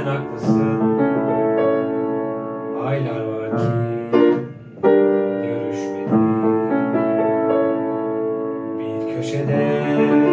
sen haklısın. Aylar var ki görüşmedik. Bir köşede